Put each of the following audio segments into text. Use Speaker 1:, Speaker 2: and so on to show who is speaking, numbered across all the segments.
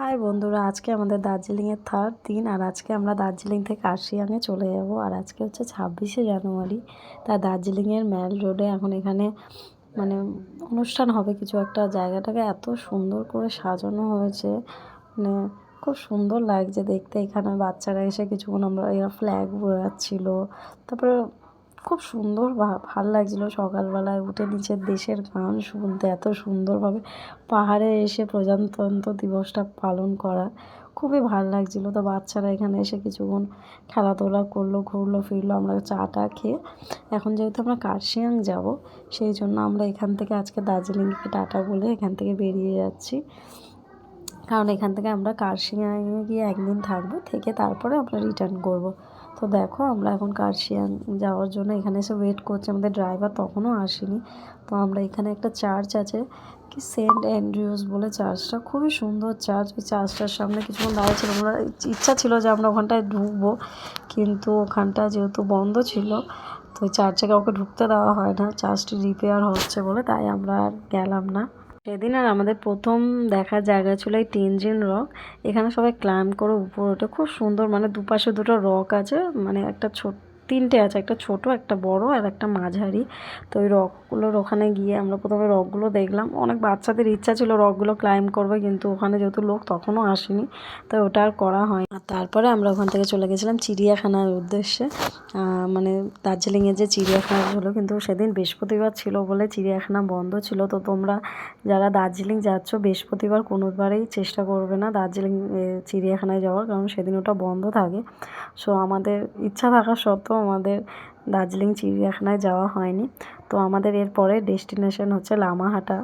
Speaker 1: High বন্ধুরা, আজকে আমাদের দার্জিলিংয়ের থার্ড দিন আর আজকে আমরা দার্জিলিং থেকে কার্শিয়াংয়ে চলে যাব আর আজকে হচ্ছে ছাব্বিশে জানুয়ারি। তা দার্জিলিংয়ের ম্যাল রোডে এখন এখানে মানে অনুষ্ঠান হবে কিছু একটা। জায়গাটাকে এত সুন্দর করে সাজানো হয়েছে মানে খুব সুন্দর লাগছে দেখতে। এখানে বাচ্চারা এসে কিছুক্ষণ আমরা এরা ফ্ল্যাগ বোয়াচ্ছিল। তারপরে খুব সুন্দর ভালো লাগছিল সকালবেলায় উঠে নিচের দেশের গান শুনতে, এত সুন্দরভাবে পাহাড়ে এসে প্রজাতন্ত্র দিবসটা পালন করা। খুবই ভালো লাগছিল। তো বাচ্চারা এখানে এসে কিছুক্ষণ খেলাধুলা করল, ঘুরলো, ফিরলো, আমরা চা টা খেয়ে এখন যেহেতু আমরা কার্শিয়াং যাব, সেই জন্য আমরা এখান থেকে আজকে দার্জিলিংকে টাটা বলে এখান থেকে বেরিয়ে যাচ্ছি। কারণ এখান থেকে আমরা কার্শিয়াংয়ে গিয়ে একদিন থাকব, থেকে তারপরে আমরা রিটার্ন করব। তো দেখো, আমরা এখন কার্শিয়াং যাওয়ার জন্য এখানে এসে ওয়েট করছি, আমাদের ড্রাইভার তখনও আসেনি। তো আমরা এখানে একটা চার্চ আছে, কি সেন্ট অ্যান্ড্রিউস বলে চার্চটা খুবই সুন্দর চার্চ ওই চার্চটার সামনে কিছুক্ষণ দাঁড়িয়েছিল। আমরা ইচ্ছা ছিল যে আমরা ওখানটায় ঢুকবো, কিন্তু ওখানটা যেহেতু বন্ধ ছিল, তো চার্চে কাউকে ঢুকতে দেওয়া হয় না চার্চটি রিপেয়ার হচ্ছে বলে, তাই আমরা আর গেলাম না। সেদিন আর আমাদের প্রথম দেখার জায়গা ছিল এই টেনজিন রক। এখানে সবাই ক্লাইম্ব করে উপরে ওঠে। খুব সুন্দর মানে দুপাশে দুটো রক আছে মানে একটা ছোট তিনটে আছে, একটা ছোট, একটা বড় আর একটা মাঝারি। তো ওই রকগুলোর ওখানে গিয়ে আমরা প্রথমে রকগুলো দেখলাম। অনেক বাচ্চাদের ইচ্ছা ছিল রকগুলো ক্লাইম্ব করবে, কিন্তু ওখানে যেহেতু লোক তখনও আসেনি, তো ওটা আর করা হয় আর তারপরে আমরা ওখান থেকে চলে গেছিলাম চিড়িয়াখানার উদ্দেশ্যে। মানে দার্জিলিংয়ে যে চিড়িয়াখানা হলো কিন্তু সেদিন বৃহস্পতিবার ছিল বলে চিড়িয়াখানা বন্ধ ছিল। তো তোমরা যারা দার্জিলিং যাচ্ছ, বৃহস্পতিবার কোনোবারেই চেষ্টা করবে না দার্জিলিং চিড়িয়াখানায় যাওয়ার, কারণ সেদিন ওটা বন্ধ থাকে। সো আমাদের ইচ্ছা থাকা সত্ত্বেও আমাদের দার্জিলিং চিড়িয়াখানায় যাওয়া হয়নি। তো আমাদের এরপরে ডেস্টিনেশন হচ্ছে লামাহাটা।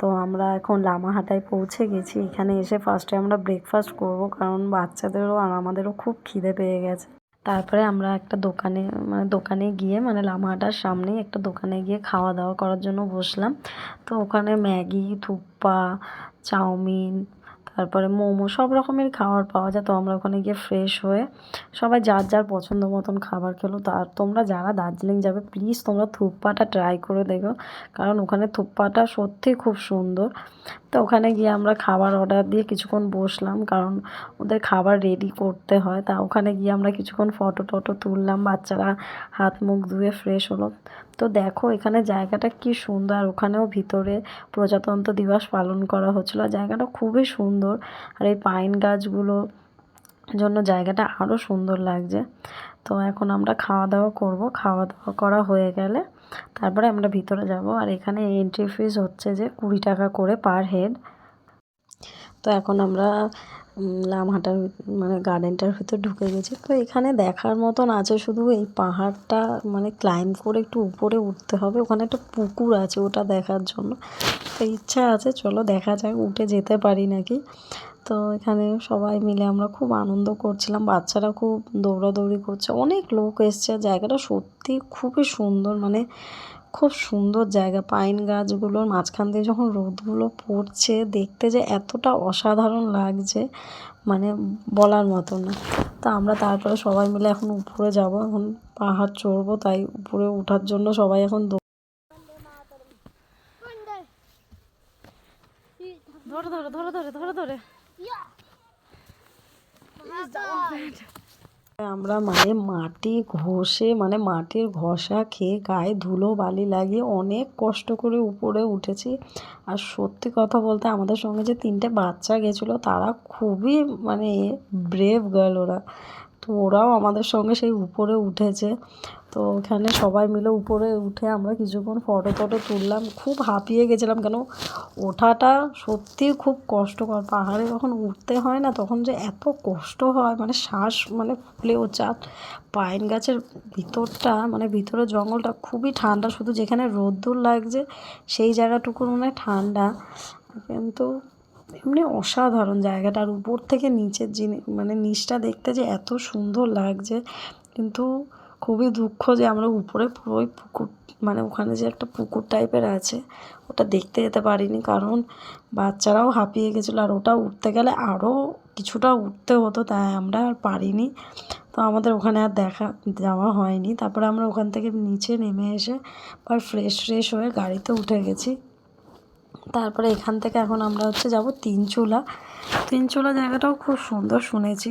Speaker 1: তো আমরা এখন লামাহাটায় পৌঁছে গেছি। এখানে এসে ফার্স্টে আমরা ব্রেকফাস্ট করব, কারণ বাচ্চাদেরও আর আমাদেরও খুব খিদে পেয়ে গেছে। তারপরে আমরা একটা দোকানে মানে দোকানে গিয়ে মানে লামাহাটার সামনেই একটা দোকানে গিয়ে খাওয়া দাওয়া করার জন্য বসলাম। তো ওখানে ম্যাগি, থুপ্পা, চাউমিন তারপরে মোমো, সব রকমের খাবার পাওয়া যায়। তো আমরা ওখানে গিয়ে ফ্রেশ হয়ে সবাই যার যার পছন্দ মতন খাবার খেলো। তার তোমরা যারা দার্জিলিং যাবে প্লিজ তোমরা থুপ্পাটা ট্রাই করে দেখো। কারণ ওখানে থুপ্পাটা সত্যিই খুব সুন্দর। তো ওখানে গিয়ে আমরা খাবার অর্ডার দিয়ে কিছুক্ষণ বসলাম। কারণ ওদের খাবার রেডি করতে হয়। তা ওখানে গিয়ে আমরা কিছুক্ষণ ফটো টটো তুললাম। বাচ্চারা হাত মুখ ধুয়ে ফ্রেশ হলো। তো দেখো, এখানে জায়গাটা কি সুন্দর। আর ওখানেও ভিতরে প্রজাতন্ত্র দিবস পালন করা হচ্ছিল। জায়গাটা খুবই সুন্দর। আর এই পাইন গাছগুলো জন্য জায়গাটা আরও সুন্দর লাগছে। তো এখন আমরা খাওয়া দাওয়া করব। খাওয়া দাওয়া করা হয়ে গেলে তারপরে আমরা ভিতরে যাব। আর এখানে এন্ট্রি ফিস হচ্ছে যে কুড়ি টাকা করে পার হেড তো এখন আমরা লামহাটার মানে গার্ডেনটার ভিতর ঢুকে গেছি। তো এখানে দেখার মতন আছে শুধু এই পাহাড়টা মানে ক্লাইম্ব করে একটু উপরে উঠতে হবে। ওখানে একটা পুকুর আছে ওটা দেখার জন্য। তো ইচ্ছা আছে, চলো দেখা যাক, উঠে যেতে পারি নাকি। তো এখানে সবাই মিলে আমরা খুব আনন্দ করছিলাম। বাচ্চারা খুব দৌড়াদৌড়ি করছে। অনেক লোক এসছে। জায়গাটা সত্যি খুবই সুন্দর। মানে খুব সুন্দর জায়গা। পাইন গাছগুলোর মাঝখান দিয়ে যখন রোদগুলো পড়ছে দেখতে যে এতটা অসাধারণ লাগছে মানে বলার মতো না। তা আমরা তারপরে সবাই মিলে এখন উপরে যাব এখন পাহাড় চড়বো তাই উপরে ওঠার জন্য সবাই এখন ধরে ধরে ধরে ধরে ধরে ধরে। আমরা মানে মাটি ঘষে মানে মাটির ঘষা খেয়ে গায়ে ধুলো বালি লাগিয়ে অনেক কষ্ট করে উপরে উঠেছি। আর সত্যি কথা বলতে আমাদের সঙ্গে যে তিনটে বাচ্চা গেছিল, তারা খুবই মানে ব্রেভ গার্ল ওরা। তো ওরাও আমাদের সঙ্গে সেই উপরে উঠেছে। তো ওখানে সবাই মিলে উপরে উঠে আমরা কিছুক্ষণ ফটো টটো তুললাম। খুব হাঁপিয়ে গেছিলাম কেন? ওঠাটা সত্যিই খুব কষ্টকর। পাহাড়ে যখন উঠতে হয় না, তখন যে এত কষ্ট হয় মানে শ্বাস মানে ফুলেও চাপ পাইন গাছের ভিতরটা মানে ভিতরের জঙ্গলটা খুবই ঠান্ডা। শুধু যেখানে রোদ্দুর লাগছে, সেই জায়গাটুকুর মানে ঠান্ডা। কিন্তু এমনি অসাধারণ জায়গাটা আর উপর থেকে নিচের জিনিস মানে নিচটা দেখতে যে এত সুন্দর লাগছে। কিন্তু খুবই দুঃখ যে আমরা উপরে পুরো ওই পুকুর মানে ওখানে যে একটা পুকুর টাইপের আছে, ওটা দেখতে যেতে পারিনি। কারণ বাচ্চারাও হাঁপিয়ে গেছিল আর ওটা উঠতে গেলে আরও কিছুটা উঠতে হতো, তাই আমরা আর পারিনি। তো আমাদের ওখানে আর দেখা, যাওয়া হয়নি। তারপরে আমরা ওখান থেকে নিচে নেমে এসে আবার ফ্রেশ ফ্রেশ হয়ে গাড়িতে উঠে গেছি। তারপরে এখান থেকে এখন আমরা হচ্ছে যাব তিনচুলা। তিনচুলা জায়গাটাও খুব সুন্দর শুনেছি।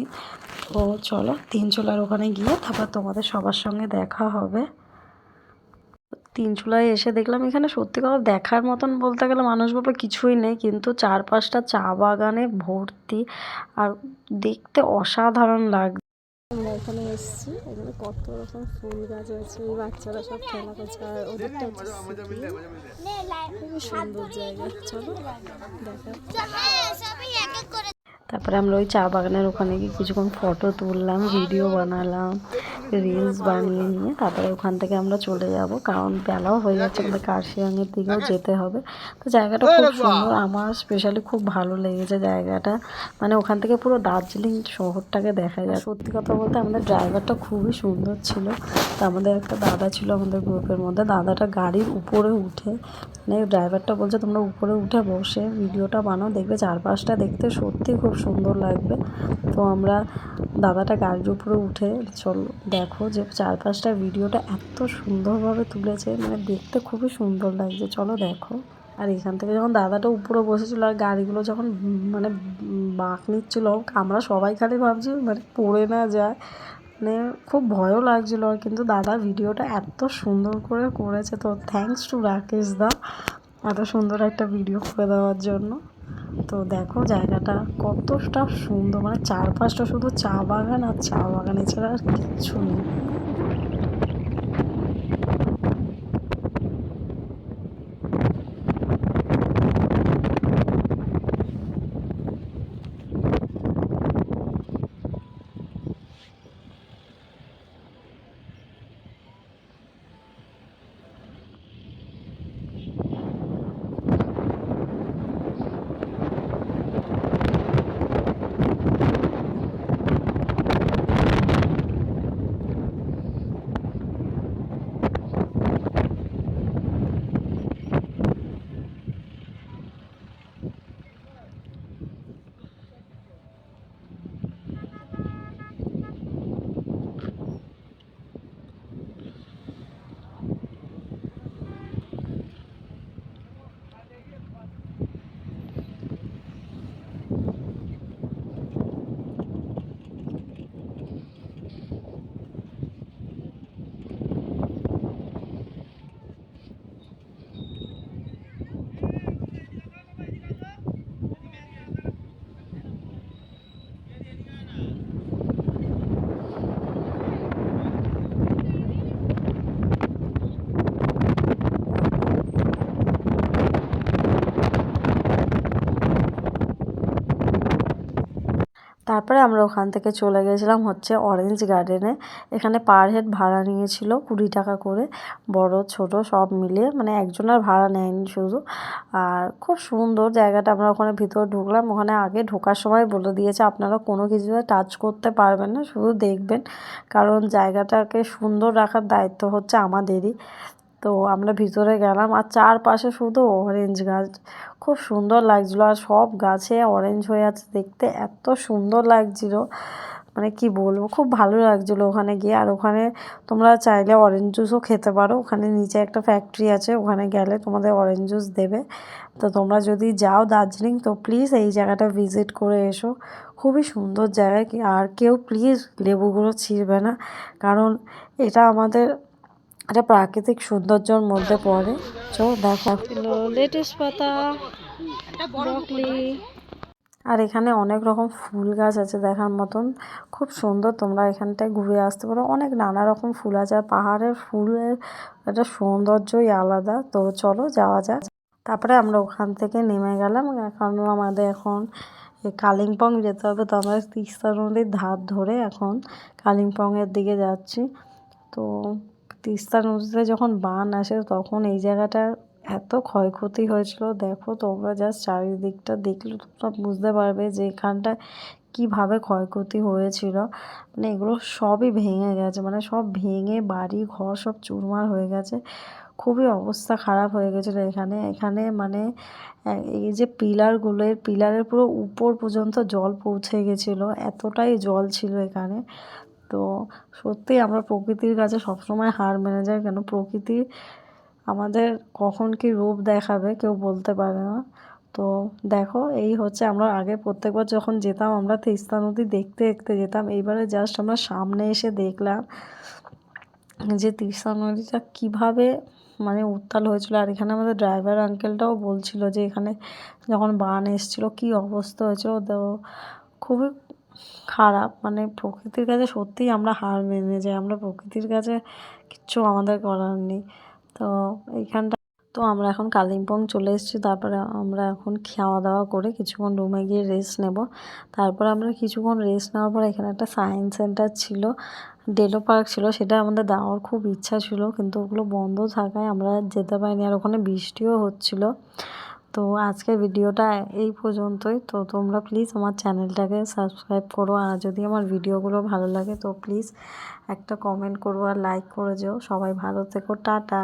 Speaker 1: তো চলো তিনচুলার ওখানে গিয়ে তারপর তোমাদের সবার সঙ্গে দেখা হবে। তিনচুলায় এসে দেখলাম এখানে সত্যি কথা দেখার মতন বলতে গেলে মানুষ বলবে কিছুই নেই, কিন্তু চারপাশটা চা বাগানে ভর্তি। আর দেখতে অসাধারণ লাগছে। আমরা এখানে এসেছি। এখানে কত রকম ফুল গাছ আছে এই বাচ্চারা সব খেলা করছে আর ওদেরটা খুবই সুন্দর জায়গা চলো দেখা তারপরে আমরা ওই চা বাগানের ওখানে গিয়ে কিছুক্ষণ ফটো তুললাম ভিডিও বানালাম। রিলস বানিয়ে নিয়ে তারপরে ওখান থেকে আমরা চলে যাব। কারণ বেলাও হয়ে যাচ্ছে আমাদের কার্শিয়াংয়ের দিকেও যেতে হবে। তো জায়গাটা খুব সুন্দর আমার স্পেশালি খুব ভালো লেগেছে জায়গাটা। মানে ওখান থেকে পুরো দার্জিলিং শহরটাকে দেখা যায়। সত্যি কথা বলতে আমাদের ড্রাইভারটা খুবই সুন্দর ছিল। তো আমাদের একটা দাদা ছিল আমাদের গ্রুপের মধ্যে। দাদাটা গাড়ির উপরে উঠে মানে ড্রাইভারটা বলছে তোমরা উপরে উঠে বসে ভিডিওটা বানাও দেখবে চারপাশটা দেখতে সত্যি খুব সুন্দর লাগবে। তো আমরা দাদাটা গাড়ির উপরে উঠে, চলো দেখো যে চারপাশটা ভিডিওটা এত সুন্দরভাবে তুলেছে মানে দেখতে খুবই সুন্দর লাগছে, চলো দেখো। আর এখান থেকে যখন দাদাটা উপরে বসেছিল আর গাড়িগুলো যখন মানে বাঁক নিচ্ছিল, আমরা সবাই খালি ভাবছি মানে পড়ে না যায়। মানে খুব ভয়ও লাগছিল, কিন্তু দাদা ভিডিওটা এত সুন্দর করে করেছে, তো থ্যাঙ্কস টু রাকেশ দা, এত সুন্দর একটা ভিডিও করে দেওয়ার জন্য। তো দেখো জায়গাটা কতটা সুন্দর মানে চারপাশটা শুধু চা বাগান আর চা বাগান এছাড়া আর কিচ্ছু নেই। তারপরে আমরা ওখান থেকে চলে গেছিলাম হচ্ছে অরেঞ্জ গার্ডেনে এখানে পার হেড ভাড়া নিয়েছিল কুড়ি টাকা করে, বড়, ছোট, সব মিলিয়ে। মানে একজনের ভাড়া নেয়নি শুধু। আর খুব সুন্দর জায়গাটা, আমরা ওখানে ভিতরে ঢুকলাম। ওখানে আগে ঢোকার সময় বলে দিয়েছে, আপনারা কোনো কিছুতে টাচ করতে পারবেন না, শুধু দেখবেন। কারণ জায়গাটাকে সুন্দর রাখার দায়িত্ব হচ্ছে আমাদেরই। তো আমরা ভিতরে গেলাম, আর চারপাশে শুধু অরেঞ্জ গাছ। খুব সুন্দর লাগছিল আর সব গাছে অরেঞ্জ হয়ে আছে দেখতে। এত সুন্দর লাগছিল। মানে কি বলব, খুব ভালো লাগছিল ওখানে গিয়ে। আর ওখানে তোমরা চাইলে অরেঞ্জ জুসও খেতে পারো। ওখানে নিচে একটা ফ্যাক্টরি আছে, ওখানে গেলে তোমাদের অরেঞ্জ জুস দেবে। তো তোমরা যদি যাও দার্জিলিং, তো প্লিজ এই জায়গাটা ভিজিট করে এসো। খুবই সুন্দর জায়গা। আর কেউ প্লিজ লেবুগুলো ছিঁড়বে না। কারণ এটা আমাদের একটা প্রাকৃতিক সৌন্দর্যর মধ্যে পড়ে। চো দেখো। লেটেস পাতা ব্রকলি আর এখানে অনেক রকম ফুল গাছ আছে দেখার মতন। খুব সুন্দর তোমরা এখানটায় ঘুরে আসতে পারো। অনেক নানা রকম ফুল আছে। আর পাহাড়ের ফুলের একটা সৌন্দর্যই আলাদা। তো চলো যাওয়া যাক। তারপরে আমরা ওখান থেকে নেমে গেলাম। এখন আমাদের এখন কালিম্পং যেতে হবে। তো আমরা তিস্তা নদীর ধার ধরে এখন কালিম্পংয়ের দিকে যাচ্ছি। তো তিস্তা নদীতে যখন বান আসে তখন এই জায়গাটার এত ক্ষয়ক্ষতি হয়েছিল। দেখো তোমরা জাস্ট চারিদিকটা দেখলে তোমরা বুঝতে পারবে যে এখানটায় কীভাবে ক্ষয়ক্ষতি হয়েছিল। মানে এগুলো সবই ভেঙে গেছে মানে সব ভেঙে বাড়ি, ঘর সব চুরমার হয়ে গেছে। খুবই অবস্থা খারাপ হয়ে গেছিল এখানে। এখানে মানে এই যে পিলারগুলো পিলারের পুরো উপর পর্যন্ত জল পৌঁছে গেছিল। এতটাই জল ছিল এখানে। তো সত্যি আমরা প্রকৃতির কাছে সবসময় হার মেনে যাই, কেন প্রকৃতি আমাদের কখন কি রূপ দেখাবে কেউ বলতে পারে না। তো দেখো, এই হচ্ছে আমরা আগে প্রত্যেকবার যখন যেতাম, আমরা তিস্তা নদী দেখতে দেখতে যেতাম, এইবারে জাস্ট আমরা সামনে এসে দেখলাম যে তিস্তা নদীটা কীভাবে মানে উত্তাল হয়েছিল। আর এখানে আমাদের ড্রাইভার আঙ্কেলটাও বলছিল যে এখানে যখন বান এসেছিল, কী অবস্থা হয়েছিল। তো খুবই খারাপ। মানে প্রকৃতির কাছে সত্যিই আমরা হার মেনে যাই। আমরা প্রকৃতির কাছে কিচ্ছু আমাদের করার নেই। তো এইখানটা তো আমরা এখন কালিম্পং চলে এসেছি। তারপরে আমরা এখন খাওয়া দাওয়া করে কিছুক্ষণ রুমে গিয়ে রেস্ট নেব। তারপর আমরা কিছুক্ষণ রেস্ট নেওয়ার পর এখানে একটা সায়েন্স সেন্টার ছিল ডেলো পার্ক ছিল। সেটা আমাদের যাওয়ার খুব ইচ্ছা ছিল, কিন্তু ওগুলো বন্ধ থাকায় আমরা যেতে পারিনি। আর ওখানে বৃষ্টিও হচ্ছিল। তো আজকের ভিডিওটা এই পর্যন্তই। তো তোমরা প্লিজ আমার চ্যানেলটাকে সাবস্ক্রাইব করো। আর যদি আমার ভিডিওগুলো ভালো লাগে, তো প্লিজ একটা কমেন্ট করো আর লাইক করে যেও। সবাই ভালো থেকো। টাটা।